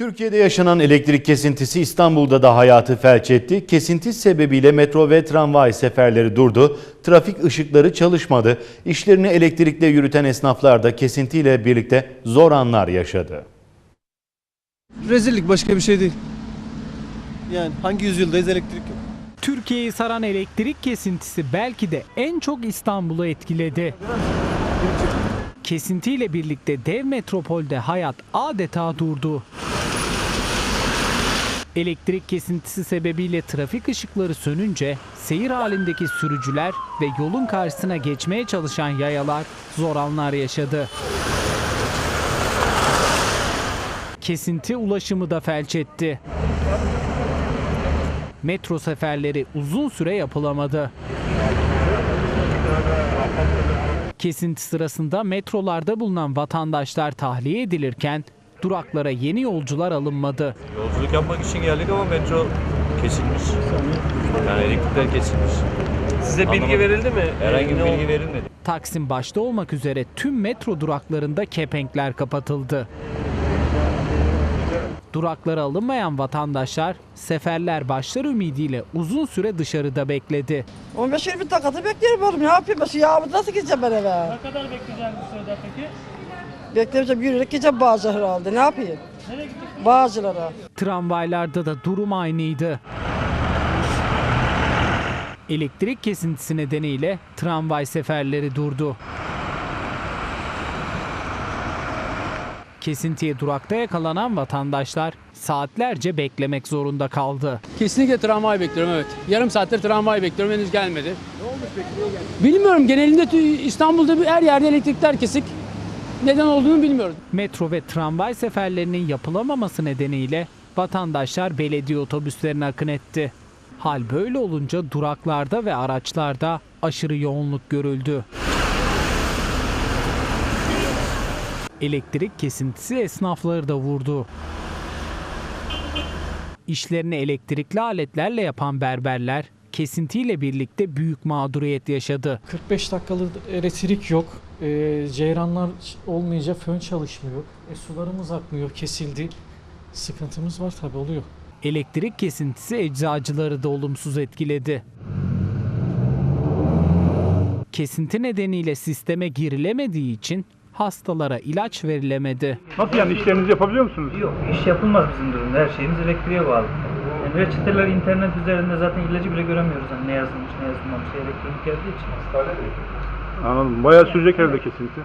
Türkiye'de yaşanan elektrik kesintisi İstanbul'da da hayatı felç etti. Kesinti sebebiyle metro ve tramvay seferleri durdu. Trafik ışıkları çalışmadı. İşlerini elektrikle yürüten esnaflar da kesintiyle birlikte zor anlar yaşadı. Rezillik başka bir şey değil. Yani hangi yüzyıldayız elektrik yok. Türkiye'yi saran elektrik kesintisi belki de en çok İstanbul'u etkiledi. Kesintiyle birlikte dev metropolde hayat adeta durdu. Elektrik kesintisi sebebiyle trafik ışıkları sönünce seyir halindeki sürücüler ve yolun karşısına geçmeye çalışan yayalar zor anlar yaşadı. Kesinti ulaşımı da felç etti. Metro seferleri uzun süre yapılamadı. Kesinti sırasında metrolarda bulunan vatandaşlar tahliye edilirken duraklara yeni yolcular alınmadı. Yolculuk yapmak için geldik ama metro kesilmiş. Yani elektrikler kesilmiş. Size bilgi Anlamadım. verildi mi? Herhangi bir Ne bilgi verilmedi. Taksim başta olmak üzere tüm metro duraklarında kepenkler kapatıldı. Duraklara alınmayan vatandaşlar seferler başlar ümidiyle uzun süre dışarıda bekledi. 15-20 dakikada bekliyorum oğlum. Ne yapayım? Şu yağmur nasıl gideceğim ben eve? Ne kadar bekleyeceğim bu sırada peki? Beklemeyeceğim. Yürüyerek gideceğim Bağcılar herhalde. Ne yapayım? Nereye gidecek? Bağcılar'a. Tramvaylarda da durum aynıydı. Elektrik kesintisi nedeniyle tramvay seferleri durdu. Kesintiye durakta yakalanan vatandaşlar saatlerce beklemek zorunda kaldı. Kesinlikle tramvay bekliyorum evet. Yarım saattir tramvay bekliyorum henüz gelmedi. Ne olmuş peki Bilmiyorum genelinde İstanbul'da bir- her yerde elektrikler kesik. Neden olduğunu bilmiyoruz. Metro ve tramvay seferlerinin yapılamaması nedeniyle vatandaşlar belediye otobüslerine akın etti. Hal böyle olunca duraklarda ve araçlarda aşırı yoğunluk görüldü. Elektrik kesintisi esnafları da vurdu. İşlerini elektrikli aletlerle yapan berberler kesintiyle birlikte büyük mağduriyet yaşadı. 45 dakikalık elektrik yok. Ee, ceyranlar olmayınca fön çalışmıyor. E, sularımız akmıyor, kesildi. Sıkıntımız var tabi oluyor. Elektrik kesintisi eczacıları da olumsuz etkiledi. Kesinti nedeniyle sisteme girilemediği için hastalara ilaç verilemedi. Nasıl yani işlerinizi yapabiliyor musunuz? Yok, iş yapılmaz bizim durumda. Her şeyimiz elektriğe bağlı. Yani reçeteler internet üzerinde zaten ilacı bile göremiyoruz. Hani ne yazılmış, ne yazılmamış elektronik geldiği için. Anladım. Bayağı sürecek herhalde kesinti.